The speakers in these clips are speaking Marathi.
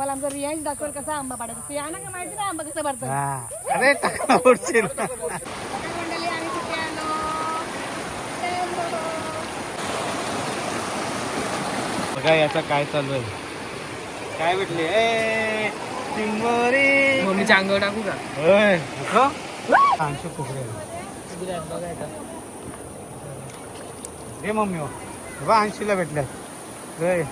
मला आमचा रियाज दाखवेल कसा आंबा पाडायचा. माहिती ना आंबा कसा पडतो हा. अरे टाका उडशील मंडळी आम्ही कुठे आलो बघा याचा काय चालू आहे? काय भेटले? ए चिंबोरी मम्मीच्या अंगावर टाकू का? होय. हो? दे मम्मी हो. बघा अंशीला भेटल्या होय.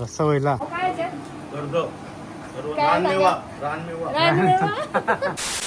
रस्सा होईला away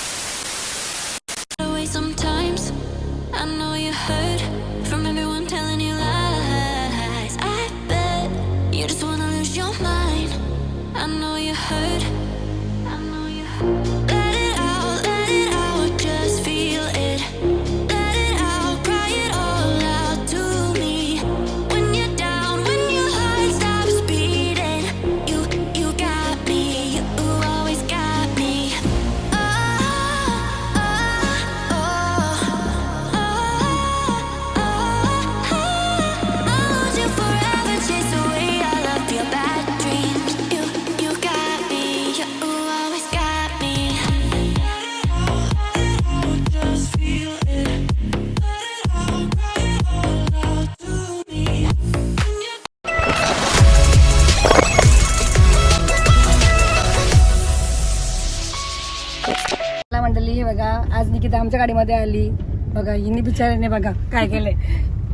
आमच्या गाडीमध्ये आली. बघा हिने बिचाऱ्याने बघा काय केलंय.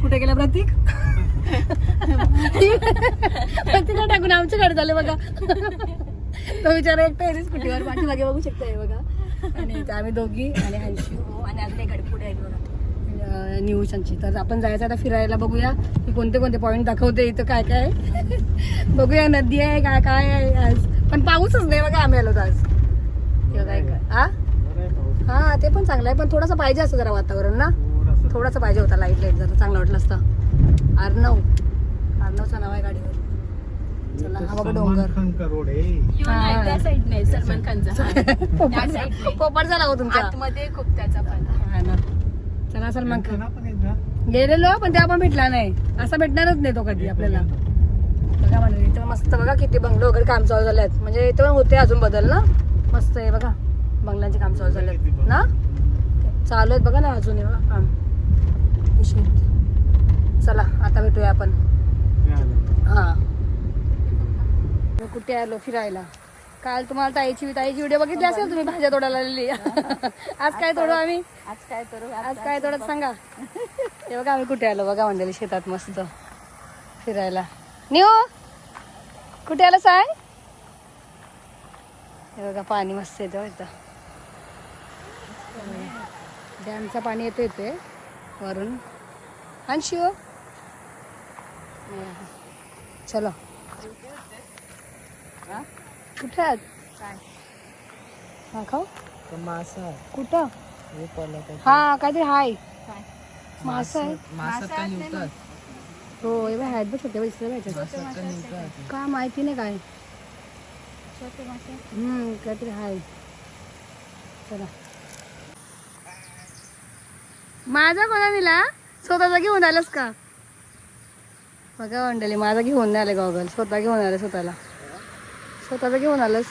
कुठे गेलं प्रतीक? प्रतीकला टाकून आमच्या गाडी झाले बघा. तो बिचारा एकटा आहे स्कूटीवर पाठीमागे बघू शकता हे बघा. आणि इथं आम्ही दोघी आणि अंशू आणि अजून गाडी पुढे आहे बघा. न्यूजची तर आपण जायचं आता फिरायला बघूया की कोणते कोणते पॉईंट दाखवते इथं काय काय. आहे. बघूया नदी आहे काय काय आहे आज. पण पाऊसच नाही बघा आम्ही आलो तर आज. हे बघा एक- हा ते पण चांगलं आहे पण थोडंसं पाहिजे असं जरा वातावरण ना? थोडंसं पाहिजे होता लाइट लाइट जरा चांगलं वाटलं असतं. अर्णव अर्णवचं नाव आहे गाडीवर. चला हा बघा डोंगर. रोड आहे. सलमान खानचा. पोपट पोपट झाला तुमचा. आतमध्ये खूप त्याचा पण. हा ना. चला सलमान खान. गेलेलो पण तेव्हा पण भेटला नाही. असा भेटणारच नाही तो कधी आपल्याला. बघा म्हणा इथं मस्त बघा किती बंगलो वगैरे काम चालू झाले आहेत म्हणजे इथं पण होते अजून बदल ना? मस्त आहे बघा. बंगल्यांचे काम चालू झाले ना? चालू आहेत बघा ना अजून हे काम हे. चला आता भेटूया आपण. हा. मी कुठे आलो फिरायला? काल तुम्हाला ताईची ताईची व्हिडिओ बघितली असेल तुम्ही? भाज्या तोडायला आलेली. आज काय तोडू आम्ही? आज काय करू आज काय तोडत सांगा. ते बघा आम्ही कुठे आलो बघा म्हणलेली शेतात मस्त फिरायला. निओ कुठे आलं सांग हे बघा पाणी मस्त येतं इथं डॅमचं पाणी येतं इथे. वरून. आणि शिव चलो. कुठे आहात? हा खाऊ. मासा कुठं? हे हा काहीतरी हाय. मासा आहे. मासा का निवतात हो बाय आहेत बघ छोटे पैसे का माहिती नाही काय. हम्म काहीतरी हाय. चला. माझा कोणा दिला? स्वतःचा घेऊन आलास का? बघा मंडळी माझा घेऊन नाही आले गॉगल. स्वतः घेऊन आले स्वतःला. स्वतःचा घेऊन आलंस?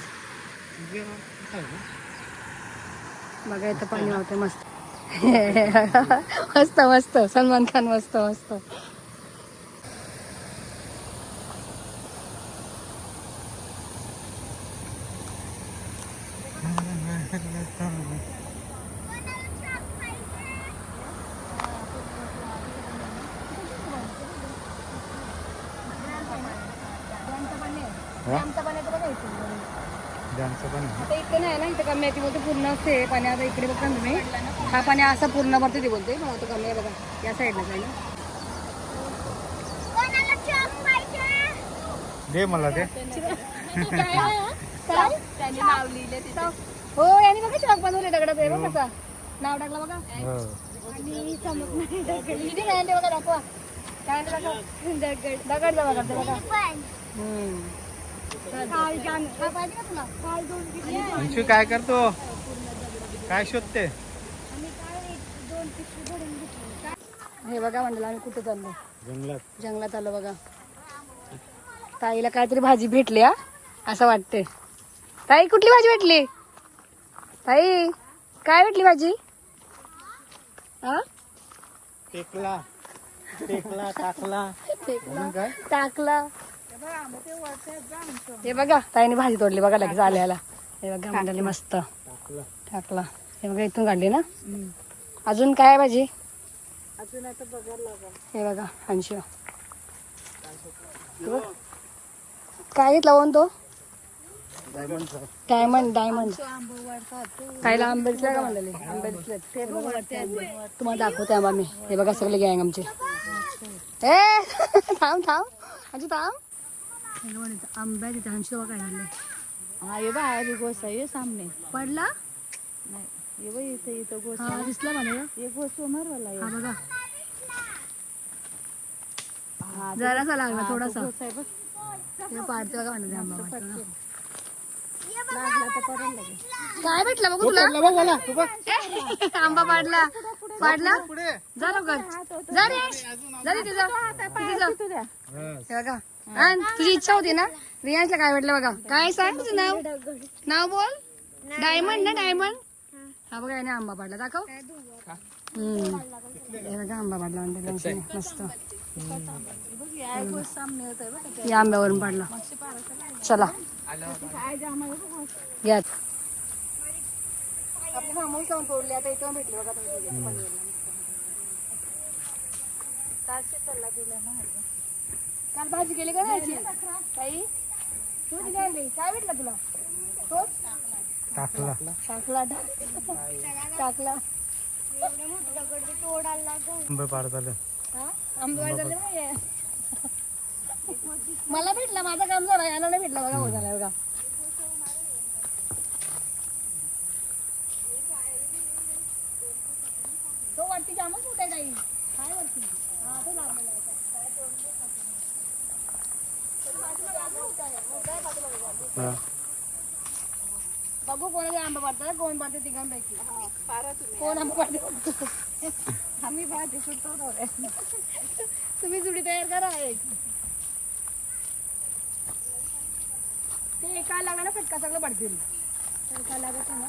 बघा इथं पाणी होते मस्त. मस्त मस्त. सलमान खान मस्त मस्त. आमचं पाणी येतं बघा इथून. डॅमचं पण आहे. आता इथे नाही ना इथे कमी आहे. ती बोलते पूर्ण असते पाणी आता इकडे बघा ना तुम्ही. हा पाणी असं पूर्ण भरते ती बोलते तो कमी आहे बघा. या साईडला ना दे मला ते काय त्यांनी नाव लिहिले तिथे. हो याने बघा चॉक बनवले दगडाचं आहे बघ कसा. नाव टाकलं बघा. हो. आणि चमक नाही दगड. किती काय ते बघा दाखवा. काय आणलं दाखवा दगड. दगड बघा हम्म. हा अंशू काय करतो? काय शोधते? हे बघा म्हणलं आम्ही कुठे चाललो? जंगलात. जंगलात आलो बघा. ताईला काहीतरी भाजी भेटली हा असं वाटते ताई कुठली भाजी भेटली? ताई काय भेटली भाजी? हा? टेकला. टेकला टाकला. टाकला. हे बघा ताईने भाजी तोडली बघा लगेच आल्याला. हे बघा मंडळी मस्त. टाकला. टाकला. हे बघा इथून काढली ना? अजून काय आहे भाजी? अजून आता बघायला लागेल. हे बघा ऐंशी बघ. काय घेतला कोण तो? डायमंड डायमंड डायमंड खायला आंबे दिसले का म्हणले आंबे दिसले तुम्हाला दाखवते आंबा मी. हे बघा सगळे गँग आमचे. ए थांब थांब. अजून थांब. बघा इथं आंब्या तिथे ऐंशी बघा काय झालं? हा ये बा आहे गोस आहे ये सामने. पडला? नाही ये बा इथे इथं गोस. हा दिसला मला ये गोस समोरवाला आहे हा बघा. हा जरासा लागला थोडासा. गोस आहे बघ. हे पाडते बघा म्हणते आंबा. लागला तर परत लागेल काय भेटलं बघू तुला? आंबा पाडला. पाडला? जा लवकर. जा रे. जा रे तिथं तिथे जा. हे बघा. हा, तुझी इच्छा होती ना? रियांशला काय म्हटलं बघा. काय सांग तुझं नाव? नाव बोल. डायमंड ना डायमंड? हा बघा याने आंबा पाडला. दाखव. हम्म. हे बघा आंबा पाडला म्हणते. मस्त. या आंब्यावरून पाडला. चला. घ्या आपली मामूल तोडली आता इथं भेटली बघा तुम्ही. काल भाजी केली का नाही? ताई? तू आणली काय भेटलं तुला? तोच? टाकला. टाकला. टाकला. आंबे हा? आंबे वाढ झाले हे. मला भेटला माझं काम झालं याला नाही भेटला बघा हो झाला बघा तो वरती जामच मोठा आहे ताई काय वरती हा तो लागलेला आहे. हा. बघू कोणाचे आंबा पाडतात कोण पाडते तिघांपैकी. कोण आंबा पाडते आम्ही भाजी सुटतो रे. तुम्ही जुडी तयार करा एक. ते एका लागा ना फटका सगळं पडतील. एका लागत ना.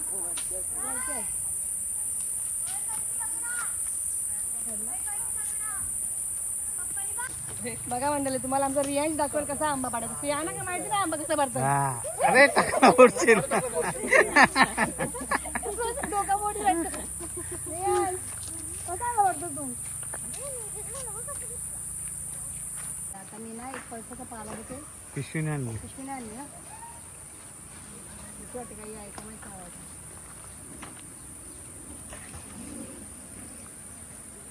बघा मंडळी तुम्हाला आमचा रियांश दाखवेल कसा आंबा पाडायचा. सियाना का माहिती ना आंबा कसा पडतो हा. अरे टाकला उडशील डोका मोठी वाटतं. रियांश, कसा आंबा पडतो तू आता मी ना एक पळसाचा पाला घेते. पिशवीने आणली. पिशवी नाही आणली ना. भीती वाटते काही ऐका माहिती आवाज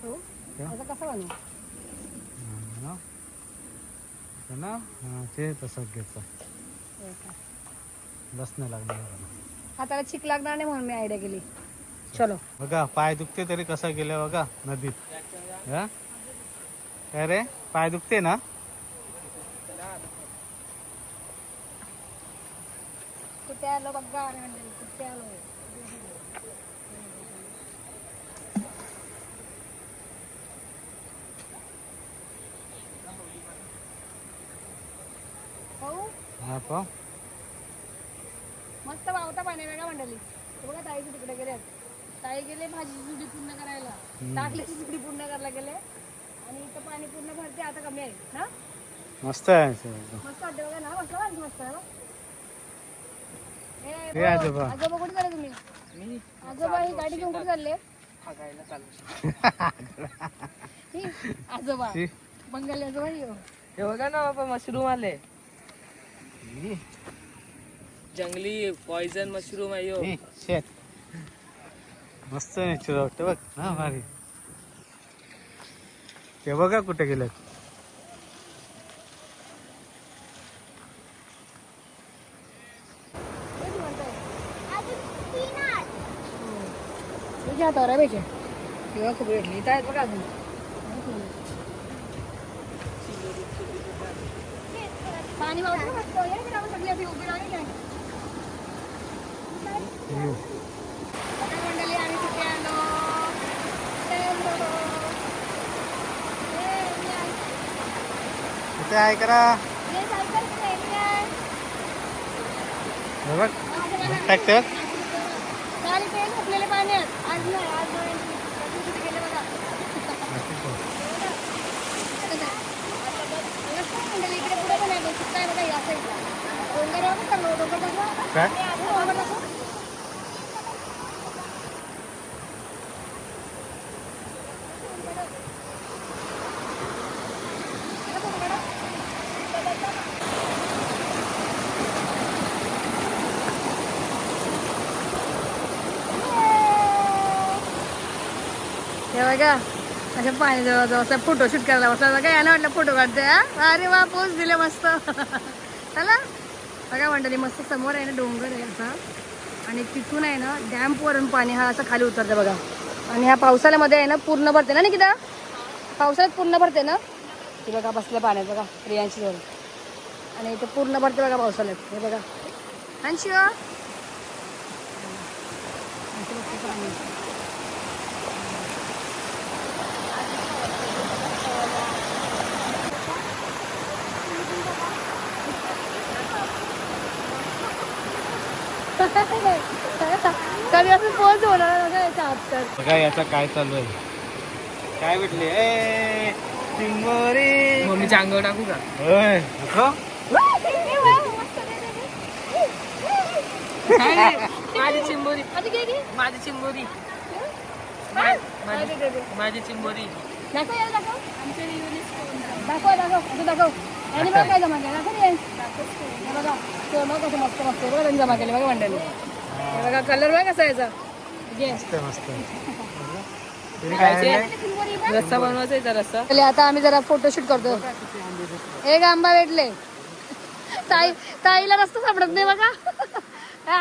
हो. आता कसं बनवू? ना? हा, ते तसंच घ्यायचं. हो का. बस नाही लागणार हाताला चिक लागणार नाही म्हणून मी आयडिया केली. चलो. बघा पाय दुखते तरी कसं गेलं बघा नदीत. हा? काय रे पाय दुखते ना? कुठे आलो बघा कुठे आलो हो मस्त वावता पाणी वेगळा मंडळी. बघा ताईचे तिकडे गेले ताई गेले भाजीची जुडी पूर्ण करायला. टाकल्याची जुडी पूर्ण करायला गेले. आणि इथं पाणी पूर्ण भरते आता कमी आहे ना? मस्त आहे. मस्त वाटते बघा ना मस्त वाटते मस्त आहे हे आजोबा. आजोबा कुठे चालले तुम्ही? आजोबा ही गाडी घेऊन कुठे चालले? ही, आजोबा. बंगाली आजोबा ही हो. हे बघा ना बाबा मशरूम आले. जंगली पॉइझन मशरूम आहे हे, शेत मस्त नेचर वाटतं बघ. हा भारी. ते बघा कुठे गेलेत. हे घ्या आता रव्याचे. तेव्हा खूप भेटली आहेत बघा अजून. पाणी वाहून लागतो ये राहू सगळी नाही. आता मंडळी कुठे आहे करा. बघ टाकतात काल पेन आज नाही आज हे बघा अशा पाणी जवळ जवळ असं फोटो शूट करायला बसला बघा यानं वाटलं फोटो काढतोय हा? अरे वा पोच दिले मस्त चला. बघा मंडळी मस्त समोर आहे ना डोंगर आहे असा आणि तिथून आहे ना डॅम्पवरून पाणी हा असं खाली उतरतं बघा. आणि ह्या पावसाळ्यामध्ये आहे ना पूर्ण भरते ना निकिता? पावसाळ्यात पूर्ण भरते ना? ती बघा बसल्या पाण्यात बघा प्रियांशी जवळ. आणि इथं पूर्ण भरते बघा पावसाळ्यात. हे बघा. अंशी पाणी कधी असं पोच होणार याच्या हात तर बघा याचा काय चालू आहे? काय भेटले? ए मम्मीच्या अंगावर टाकू का? होय. नको? माझी चिंबोरी. माझी चिंबोरी. माझी चिंबोरी. दाखव दाखव. दाखव दाखव. आणि बघा काय जमा केलं दाखव रे हे बघा ते बघा कसं मस्त मस्त आहे. बघा त्यांनी जमा केले बघा मंडळी हे बघा कलर बघा कसा याचा. घे मस्त मस्त. तुम्ही काय आणलंय? रस्सा बनवायचा आहे रस्सा. चले आता आम्ही जरा फोटोशूट करतो एक आंबा भेटले. ताई ताईला रस्ता सापडत नाही बघा.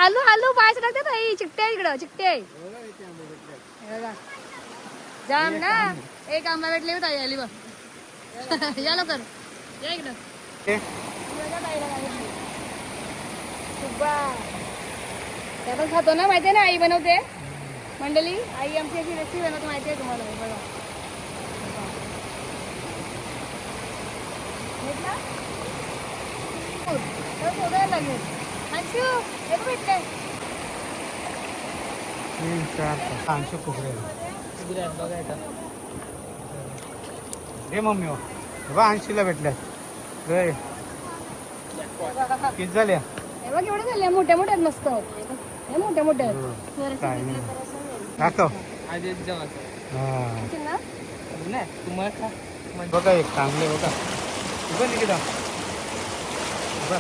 आलू आलू पाय टाकते ताई. चिकटे आहे इकडं चिकटे आहे. हे बघा. जाम ना. एक आंबा भेटले ताई आली बघ. या लवकर. या इकडं भेटले. सुब्बा. त्या पण खातो ना माहितीये ना आई बनवते मंडळी आई आमची अशी रेसिपी बनवते माहिती आहे तुम्हाला बघा भेटला? हो, शोधायला लागेल. अंशू, हे बघ भेटलंय. तीन चार. अंशू कुकडे हे मम्मी हो बघा ऐंशीला भेटल्या. किती झाल्या? हे बघ एवढे झाले. मोठ्या मोठ्या आहेत मस्त. हे मोठ्या मोठ्या आहेत. काय नाही. दाखव. आधी जेवण हा. खाशील ना? नाही तुम्हाला खा. बघा एक चांगले बघा. उभं निकिता बघ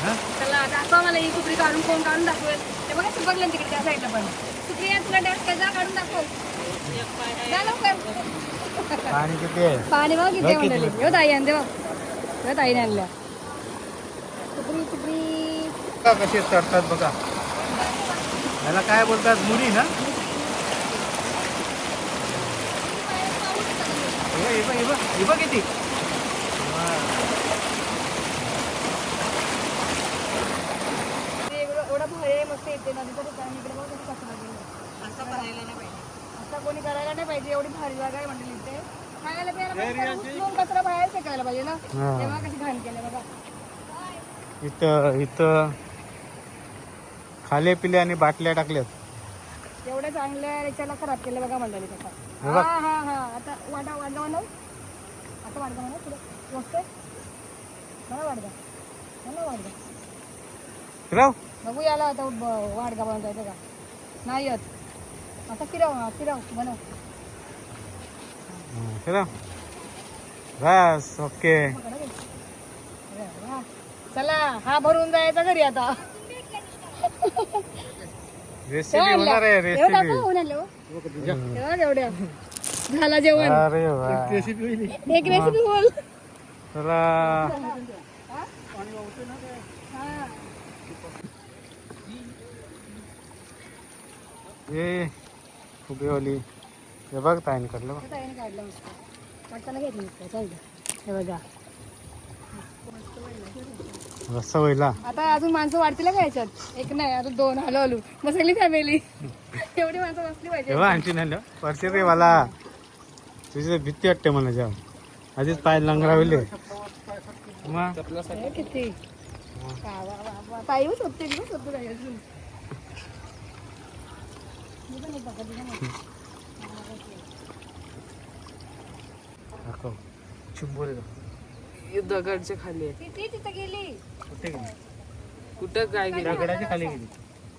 हा? चला दाखवा मला ही कुपरी काढून कोण काढून दाखवेल. ते बघा सुपरला तिकडे त्या साईडला पण. सुप्रिया तुला डॅश जा काढून दाखव जा लवकर पाणी किती आहे पाणी बघ किती बघ किती म्हणले हो ताई आणते बघ हो ताईने आणल्या कसे चढतात बघा याला काय बोलतात मुरी ना किती वा. ते एवढं एवढं भारी मस्त येते असं करायला नाही पाहिजे असं कोणी करायला नाही पाहिजे एवढी भारी जागा आहे म्हणजे इथे खायला प्यायला पाहिजे तर उचलून कचरा बाहेर फेकायला पाहिजे ना? हा. तेव्हा कशी घाण केलं बघा. इथं इथं. खाले पिले आणि बाटल्या टाकल्यात. एवढ्या चांगल्या याच्याला खराब केलं बघा मंडळी कसा हे हा बघ. हा हा आता वाटा आता वाडगा बनव पुढे. मला वाडगा मला बघू याला आता ब- वाडगा बनवता येते का? नाही येत. आता फिरव हा, फिरव बनव. बस ओके. चला हा भरून जायचा घरी आता. रेसिपी होणार आहे एवढं रेसिपी आलं हो. एवढ्या झाला जेवण. अरे वा. एक रेसिपी बोल. चला. हा ये उभी ओली हे बघ ताईने काढलं बघ. आता ताईने काढलं मस्त वाटताना घेतलं नुसतं चालतं हे बघा. रस्सा होईला आता अजून माणसं वाढतील का याच्यात? एक नाही अजून दोन. हलो हलू. मग सगळी फॅमिली एवढी माणसं बसली पाहिजे. तेव्हा आणखी नाही परसे रे मला तुझी भीती वाटते मला जेव्हा. आधीच पाय लंगरावले. मग किती वा वा ताई शोधते मी शोधतो ताई अजून मी पण एक बघत आहे ना. दाखव. चिंबोरे हे दगडच्या खाली आहे ती तिथं गेली. कुठे गेली? कुठं काय गेलं? दगडाच्या खाली गेली.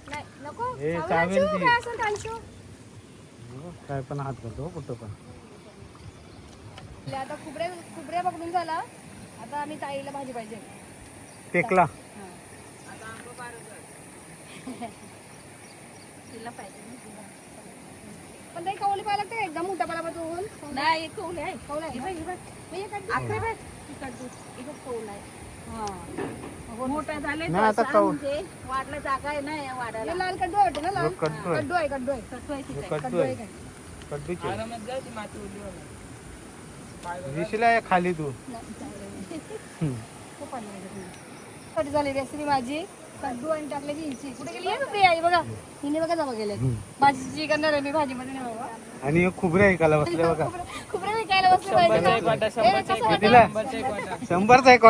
नाही नको. हे चावलं ती. काय पण हात करतो हो, कुठं पण. आता खुबरे खुबऱ्या पकडून झाला. आता आम्ही ताईला भाजी पाहिजे. टेकला. तिला पाहिजे पण कवली लागते का? एकदम मोठा पाला पाठवून नाही कौल आहे. कवलं आहे एक हा. मोठा झाले नाही, आता कौल. म्हणजे वाढला जागा आहे ना या वाढायला लाल कड्डू वाटते ना लाल? कड्डू आहे. कड्डू आहे कड्डू आहे. कटू आहे तिथे. आहे आहे. काय? कड्डूचे आरामात जा ती माती उडली मला. दिसला आहे खाली तू. खूप झाली रेसिपी माझी? आणि टाकल्याची इंची कुठे गेली आहे? ना आई बघा. हिने बघा जमा गेले भाजीची करणार आहे मी भाजीमध्ये नाही बाबा आणि हे खुबरे ऐकायला बसले बघा. खुबरे विकायला बसले पाहिजे शंभरचा एक वाटा कसं शंभरचा एक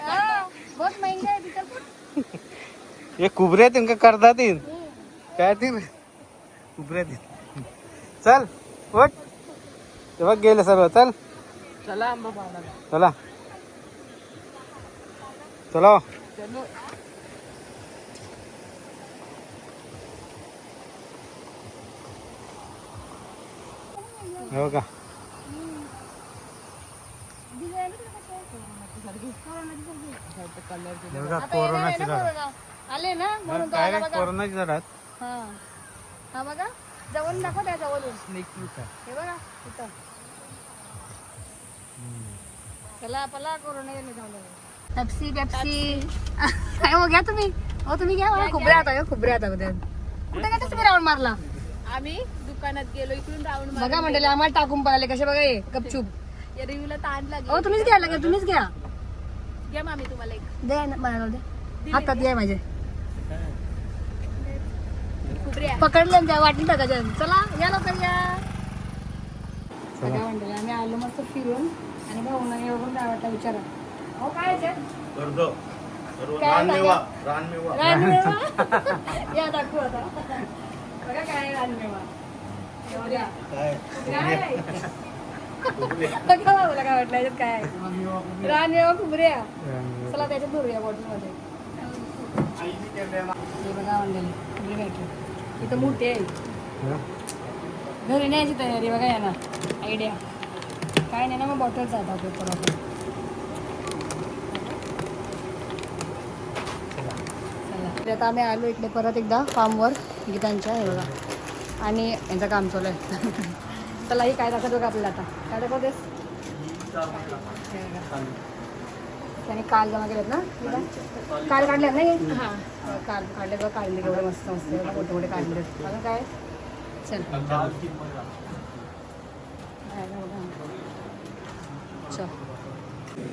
हा, बहुत महंगा आहे तिथं पण. हे कुबऱ्या तुमका करतात येईन काय ती? कुबऱ्या ती चल वट ते बघ गेलं सर्व. चल. चला चला. चला. चलो. हो का? कोरोनाची. आले ना म्हणून कोरोनाची झाडात हा. हा बघा जवळ दाखव त्या जवळून. हे बघा इथं. चला पला कोरोना जाऊन पेप्सी पेप्सी काय हो घ्या तुम्ही. हो तुम्ही घ्या. मला खुबऱ्या आता खुबऱ्या आता उद्या. कुठे काय तुम्ही राऊंड मारला? आम्ही दुकानात गेलो इकडून राऊंड बघा म्हणले आम्हाला टाकून पळाले कसे बघा हे गपचूप. या रिव्ह्यूला ताण लागली. हो तुम्हीच घ्या लगे तुम्हीच घ्या. घ्या मामी तुम्हाला एक. दे ना मला दे. हातात घ्या माझे. पकडले त्या वाटली टाकायच्या. चला या लवकर या. सगळ्या म्हणले आम्ही आलो मस्त फिरून. आणि भाऊना येऊन काय वाटलं विचारा हो काय याच्यात? काय रानमेवा टाका? रानमेवा रानमेवा या दाखवू आता. बघा काय आहे रानमेवा हे बघा. काय? आहे? बघा मला काय वाटलं याच्यात काय आहे? रानमेवा खुबऱ्या चला त्याच्यात भरूया बॉटलमध्ये. हे बघा भेटली. इथं मोठी आहे घरी न्यायची तयारी बघा या ना आयडिया काय नाही ना मग बॉटलचा आता पेपर आपण आता आम्ही आलो इकडे परत एकदा फार्मवर गीतांच्या हे बघा. आणि यांचं काम चालू आहे. चला ही काय दाखवतो का आपल्याला आता. काय दाखवतेस? बघा. त्याने काल जमा केलेत ना? काल काढल्यात ना हे? काल काढले बघ काढले एवढे मस्त मस्त मोठे मोठे काढले अजून काय? चल. चल.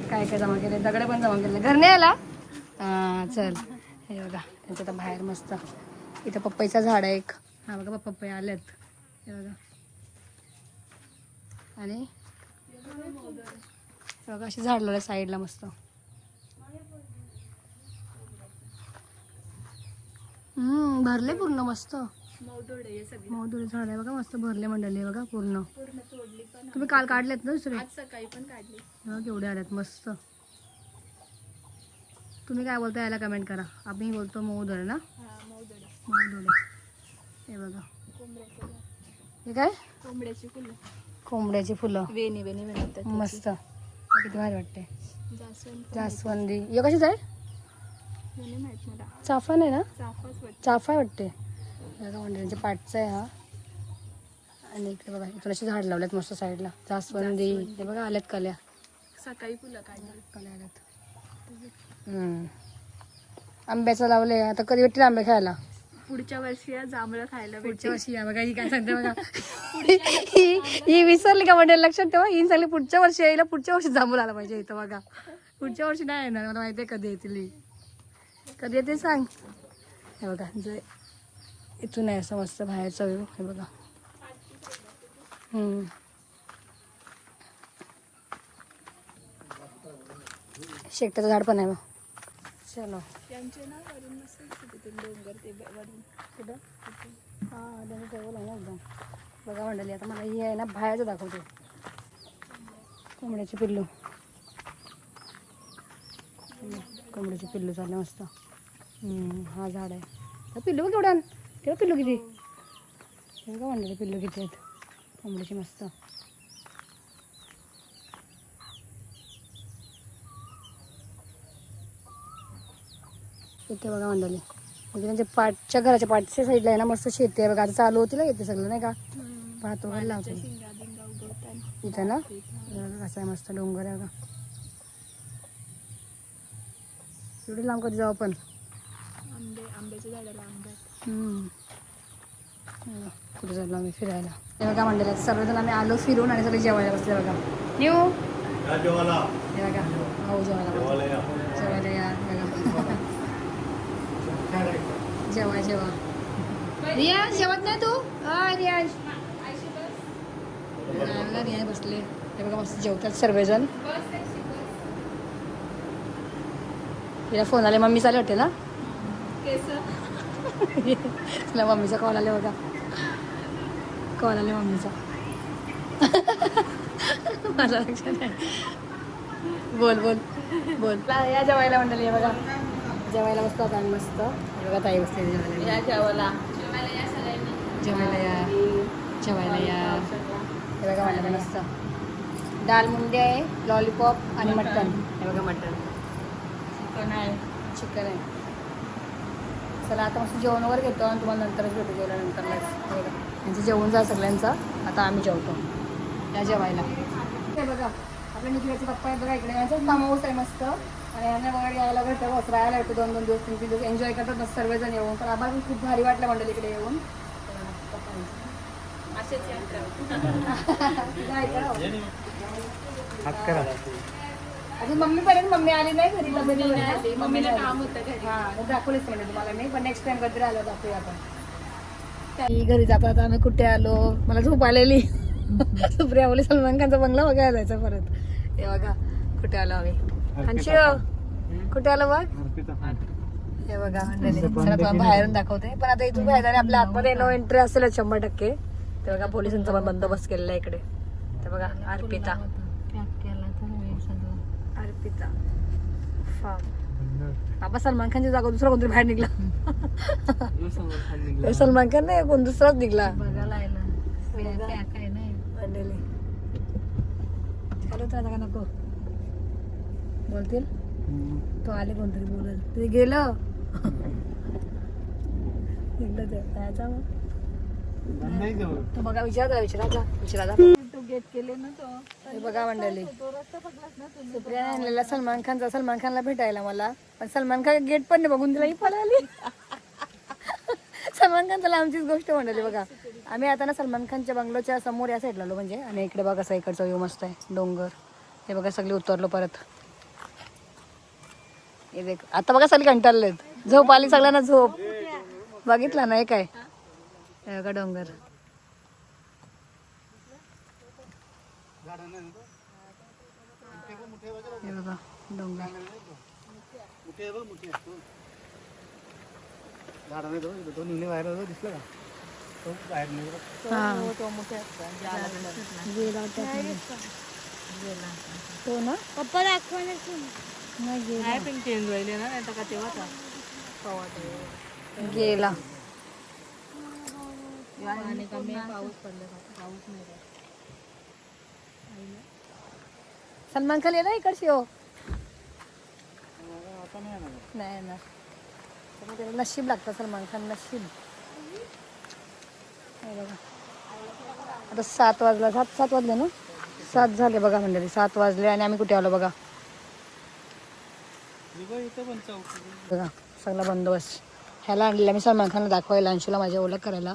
काय काय जमा केले दगड पण जमा केले घर नाही आला? हां चल. हे बघा. त्यांचं तर बाहेर मस्त. इथं पप्पाईचं झाड आहे एक. हा बघा पप्पा आलेत हे बघा. आणि? बघा अशी झाड लावले साईडला मस्त. हम्म भरले पूर्ण मस्त. मौदुरी झाड आहे बघा मस्त भरले मंडळी बघा पूर्ण. तुम्ही काल काढलेत ना दुसरे? सकाळी पण काढली. केवढे आलेत मस्त. तुम्ही काय बोलता याला कमेंट करा. आम्ही बोलतो मऊदर ना? हा मौदोड मऊदर हे बघा. हे काय? कोंबड्याची फुलं. कोंबड्याची फुलं. वेणी वेणी बनवतात मस्त. किती भारी वाटते जास्वंद जास्वंदी. हे कशीच आहे? चाफा नाही ना? चाफा वाटते मंडळींच्या पाठचा आहे हा. आणि इकडे बघा इकडे अशी झाड लावल्यात मस्त साईडला. जास्वंदी. हे बघा आल्यात कल्या. सकाळी फुलं काढली. कल्या आल्यात. आंब्याचं लावले आता कधी भेटतील आंबे खायला? पुढच्या वर्षी या जांभळं खायला पुढच्या वर्षी या बघा ही काय सांगते बघा. ही ही विसरली का म्हणजे लक्षात ठेवा ही सांगली पुढच्या वर्षी यायला पुढच्या वर्षी जांभूळ आला पाहिजे इथं बघा. पुढच्या वर्षी नाही येणार मला माहिती आहे कधी येतील ही. कधी येते सांग. हे बघा जे इथून आहे असं मस्त बाहेरचा व्ह्यू हे बघा. हम्म. शेकट्याचं झाड पण आहे मग चलो. त्यांचे ना वरून नसेल का तिथे डोंगर ते वरून. कुठं? हां त्यांनी आहे ना एकदम. बघा मंडळी आता मला ही आहे ना बाहेरचं दाखवते. कोंबड्याची पिल्लू. कोंबड्याची पिल्लू चालले मस्त. हम्म, हा झाड आहे. पिल्लू बघ केवढा तेव्हा पिल्लू किती? हे. बघा मंडळी पिल्लू किती आहेत. कोंबड्याची मस्त. इथे बघा मंडळी. म्हणजे त्यांच्या पाठच्या घराच्या पाठच्या साईडला आहे ना मस्त शेती आहे बघा. आता चालू होती ना येते सगळं नाही का? भात वगैरे लावतो. इथं ना? कसं आहे मस्त डोंगर आहे बघा. एवढी लांब कधी जाऊ आपण? आंब्याच्या झाडाला आंब्यात कुठे चाललो आम्ही? फिरायला. हे बघा मंडळात सर्वजण आम्ही आलो फिरून आणि सगळे जेवायला बसले बघा. न्यू हे बघा भाऊ जेवायला बसले. जेवायला या बघा जेवा जेवा रियाज जेवत नाही तू? हा रियाज रियाज बसले. हे बघा मस्त जेवतात सर्वजण. तिला फोन आले मम्मी चाले वाटते ना? तिला मम्मीचा कॉल आले बघा. कॉल आले मम्मीचा. मला लक्षात नाही. बोल बोल बोल. या जेवायला मंडळी बघा. जेवायला बसतो आता आम्ही मस्त बघा ताई बसते जेवायला. या जेवायला. जेवायला या. जेवायला या. हे बघा मस्त. दाल मुंडी आहे लॉलीपॉप आणि मटन हे बघा मटन चिकन आहे. चिकन आहे. चला आता मस्त जेवण वगैरे घेतो आणि तुम्हाला नंतरच भेटू जेवल्यानंतर यांचं जेवण जा सगळ्यांचं. आता आम्ही जेवतो. या जेवायला. हे बघा. आपल्या निखिलाचे पप्पा आहेत बघा इकडे. यांचं हाऊस आहे मस्त. आणि यांना वगैरे यायला भेटतं बस राहायला येतो दोन दोन दिवस तीन तीन दिवस. एन्जॉय करतात सर्वजण येऊन. तर आम्हाला पण खूप भारी वाटलं मंडळी इकडे येऊन. अजून मम्मी पर्यंत मम्मी आली नाही घरी तब्येत मम्मीला काम होतं घरी. हा दाखवलेच म्हणजे तुम्हाला. मी पण नेक्स्ट टाइम कधी आलो दाखवूया आपण. घरी जातो आता आम्ही कुठे आलो? मला झोप आलेली. सुप्रिया बोली सलमान खानचा बंगला बघायला जायचं परत. हे बघा कुठे आलो आम्ही. अंशू. कुठे आलो बघ हे बघा चला तुम्हाला बाहेरून दाखवते. पण आता इथून बाहेर आपल्या आतमध्ये नो एंट्री असेलच शंभर टक्के. ते बघा पोलिसांचा पण बंदोबस्त केलेला आहे इकडे. ते बघा अर्पिता. अर्पिता. बाबा सलमान खानची जागा दुसरा कोणतरी बाहेर निघला. हे सलमान खान नाही कोण दुसराच निघला. मंडळी. चालू तर का नको? बोलतील? तो आले कोणतरी बोलल ते गेलं. ते. बघा विचारा तो गेट केले ना तो. हे बघा मंडळी. सुप्रिया आणलेला सलमान खानचा. सलमान खानला भेटायला मला. पण सलमान खान गेट पण नाही बघून तिला ही पळाली. सलमान खान त्याला आमचीच गोष्ट म्हणली बघा. आम्ही आता ना सलमान खानच्या बंगलोच्या समोर या साईडला आलो म्हणजे. आणि इकडे बघा कसं इकडचा व्यू मस्त आहे. डोंगर. हे बघा सगळे उतरलो परत. हे देख. आता बघा सगळे कंटाळलेत. झोप आली सगळ्यांना झोप. बघितला ना हे काय बघा डोंगर. हे बघा डोंगर. तो दिसलं का तो ना पप्पा दाखवणार नाही पण चेंज व्हायले ना नाही का गेला. सलमान खान येणार इकडची हो. नाही येणार. तर त्याला नशीब लागतं सलमान खान नशीब. हे बघा. आता सात वाजला सात सात वाजले ना? सात झाले बघा मंडळी सात वाजले आणि आम्ही कुठे आलो बघा? बघा सगळा बंदोबस्त. ह्याला आणलेला मी सलमान खानला दाखवायला अंशूला माझ्या ओळख करायला.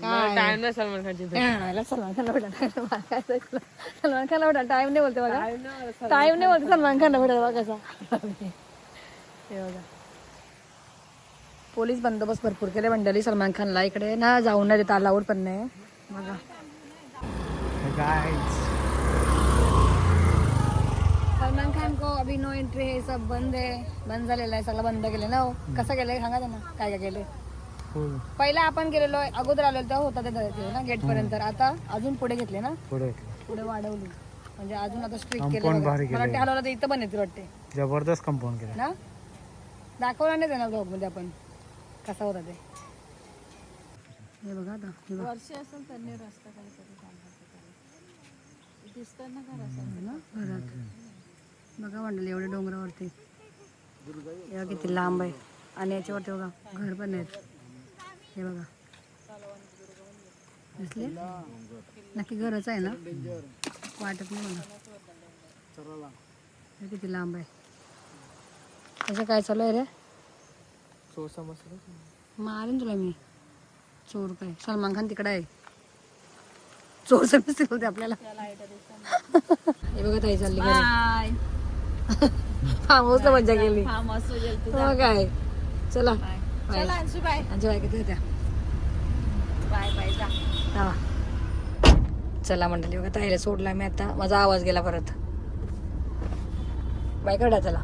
काय? टाइम नाही सलमान खानची सलमान खानला भेटायला मला काय सांगितलं? सलमान खानला भेटायला टाइम नाही बोलते बघा. टाइम नाही बोलते सलमान खानला. भेटायला बघा कसा. हे बघा. पोलीस बंदोबस्त भरपूर केले मंडळी सलमान खानला. इकडे ना जाऊन नाही देत अलाउड पण नाही. बघा गाईज सलमान खान को अभी नो एंट्री हे सब बंद आहे. बंद झालेलं आहे. सगळं बंद केलं ना हो? कसं केलंय सांगा त्यांना? काय काय केलंय? पहिला आपण गेलेलो आहे. अगोदर आलेलो तेव्हा होता ते ना? गेट पर्यंत. आता अजून पुढे घेतले ना? पुढे. पुढे वाढवली. म्हणजे अजून आता स्ट्रिक्ट Compound केलं बघा. भारी मला वाटते केलंय. हलवलं तर इथं पण येतील वाटते. जबरदस्त कंपाऊंड केलं ना? दाखवणार नाही त्यांना ब्लॉगमध्ये आपण? कसा होता ते? हे बघा आता. हे बघा. वर्ष असेल त्यांनी रस्ता काहीतरी काढला दिसतं ना घरात. बघा मंडळी एवढे डोंगरावरती. हे किती लांब आहे. आणि याच्यावरती बघा घर पण आहेत. हे बघा. दिसले? नक्की घरच आहे ना? वाटत नाही मला. हे किती लांब आहे. त्याचं काय चालू आहे रे? मारेन तुला मी. चोर काय? सलमान खान तिकडे आहे. चोर समजते होते आपल्याला. हे बघा ताई चालली फार्म हाऊसला मजा केली. हा हो काय? चला. चला अंशू बाय. आमच्या बायका होत्या बाय बाय जा. हा. चला मंडळी बघा ताईला सोडला मी आता. माझा आवाज गेला परत. बायकडा चला.